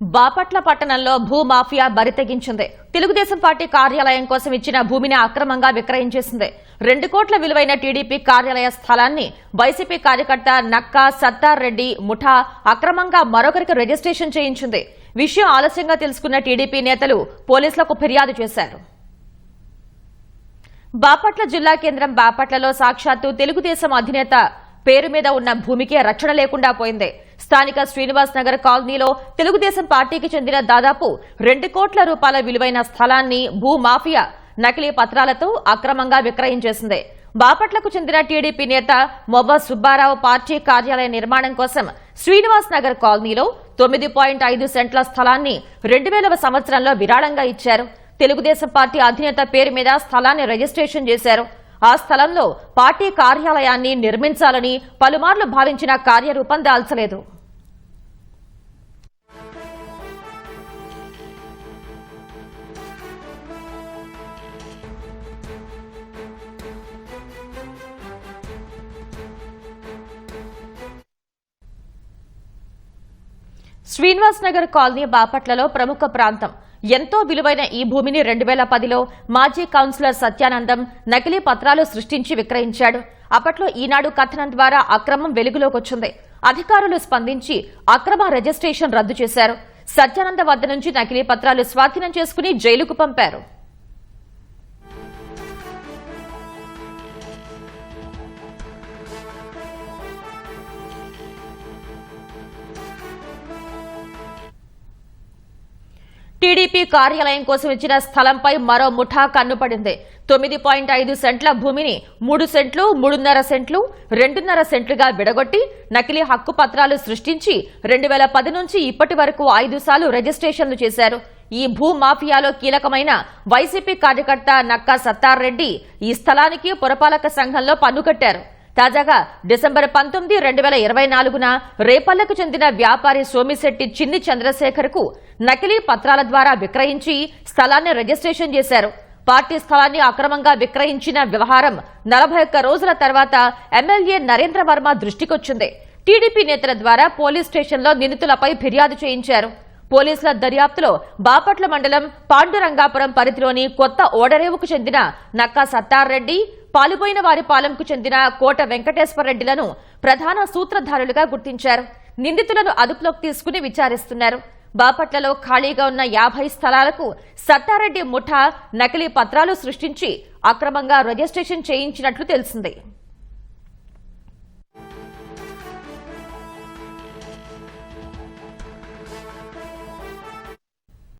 బాపట్ల పట్టణంలో భూమాఫియా బరితెగించింది. తెలుగుదేశం పార్టీ కార్యాలయం కోసం ఇచ్చిన భూమిని అక్రమంగా విక్రయించేసింది. రెండు కోట్ల విలువైన టీడీపీ కార్యాలయ స్థలాన్ని వైసీపీ కార్యకర్త నక్కా సత్తార్ రెడ్డి ముఠా అక్రమంగా మరొకరికి రిజిస్ట్రేషన్ చేయించింది. విషయం ఆలస్యంగా తెలుసుకున్న టీడీపీ నేతలు పోలీసులకు ఫిర్యాదు చేశారు. బాపట్ల జిల్లా కేంద్రం బాపట్లలో సాక్షాత్తు తెలుగుదేశం అధినేత పేరు మీద ఉన్న భూమికి రక్షణ లేకుండా పోయింది. స్థానిక శ్రీనివాస్ నగర్ కాలనీలో తెలుగుదేశం పార్టీకి చెందిన దాదాపు రెండు కోట్ల రూపాయల విలువైన స్థలాన్ని భూమాఫియా నకిలీ పత్రాలతో అక్రమంగా విక్రయించేసింది బాపట్లకు చెందిన టీడీపీ నేత మొవ్వ సుబ్బారావు పార్టీ కార్యాలయ నిర్మాణం కోసం శ్రీనివాస్ నగర్ కాలనీలో తొమ్మిది పాయింట్ ఐదు సెంట్ల స్థలాన్ని రెండు వేలవ సంవత్సరంలో విరాళంగా ఇచ్చారు. తెలుగుదేశం పార్టీ అధినేత పేరు మీద స్థలాన్ని రిజిస్ట్రేషన్ చేశారు. ఆ స్థలంలో పార్టీ కార్యాలయాన్ని నిర్మించాలని పలుమార్లు భావించిన కార్యరూపం దాల్చలేదు. శ్రీనివాస్ నగర్ కాలనీ బాపట్లలో ప్రముఖ ప్రాంతం. ఎంతో విలువైన ఈ భూమిని రెండు వేల పదిలో మాజీ కౌన్సిలర్ సత్యానందం నకిలీ పత్రాలు సృష్టించి విక్రయించాడు. అప్పట్లో ఈనాడు కథనం ద్వారా అక్రమం వెలుగులోకొచ్చింది. అధికారులు స్పందించి అక్రమ రిజిస్ట్రేషన్ రద్దు చేశారు. సత్యానంద వద్ద నుంచి నకిలీ పత్రాలు స్వాధీనం చేసుకుని జైలుకు పంపారు. టీడీపీ కార్యాలయం కోసం ఇచ్చిన స్థలంపై మరో ముఠా కన్నుపడింది. తొమ్మిది పాయింట్ ఐదు సెంట్ల భూమిని మూడు సెంట్లు మూడున్నర సెంట్లు రెండున్నర సెంట్లుగా విడగొట్టి నకిలీ హక్కు పత్రాలు సృష్టించి రెండు వేల పది నుంచి ఇప్పటి వరకు ఐదు సార్లు రిజిస్ట్రేషన్లు చేశారు. ఈ భూ మాఫియాలో కీలకమైన వైసీపీ కార్యకర్త నక్కా సత్తార్ రెడ్డి ఈ స్థలానికి పురపాలక సంఘంలో పన్ను కట్టారు. తాజాగా డిసెంబర్ పంతొమ్మిది రెండు వేల ఇరవై నాలుగున రేపల్లకు చెందిన వ్యాపారి సోమిశెట్టి చిన్ని చంద్రశేఖర్కు నకిలీ పత్రాల ద్వారా విక్రయించి స్థలాన్ని రిజిస్ట్రేషన్ చేశారు. పార్టీ స్థలాన్ని అక్రమంగా విక్రయించిన వ్యవహారం నలభై ఒక్క రోజుల తర్వాత ఎమ్మెల్యే నరేంద్ర వర్మ దృష్టికొచ్చింది. టీడీపీ నేతల ద్వారా పోలీస్ స్టేషన్లో నిందితులపై ఫిర్యాదు చేయించారు. పోలీసుల దర్యాప్తులో బాపట్ల మండలం పాండురంగాపురం పరిధిలోని కొత్త ఓడరేవుకు చెందిన నక్కా సత్తారెడ్డి పాలుపోయిన వారి పాలెంకు చెందిన కోట వెంకటేశ్వరరెడ్డిలను ప్రధాన సూత్రధారులుగా గుర్తించారు. నిందితులను అదుపులోకి తీసుకుని విచారిస్తున్నారు. బాపట్లలో ఖాళీగా ఉన్న యాభై స్థలాలకు సత్తారెడ్డి ముఠా నకిలీ పత్రాలు సృష్టించి అక్రమంగా రిజిస్ట్రేషన్ చేయించినట్లు తెలిసింది.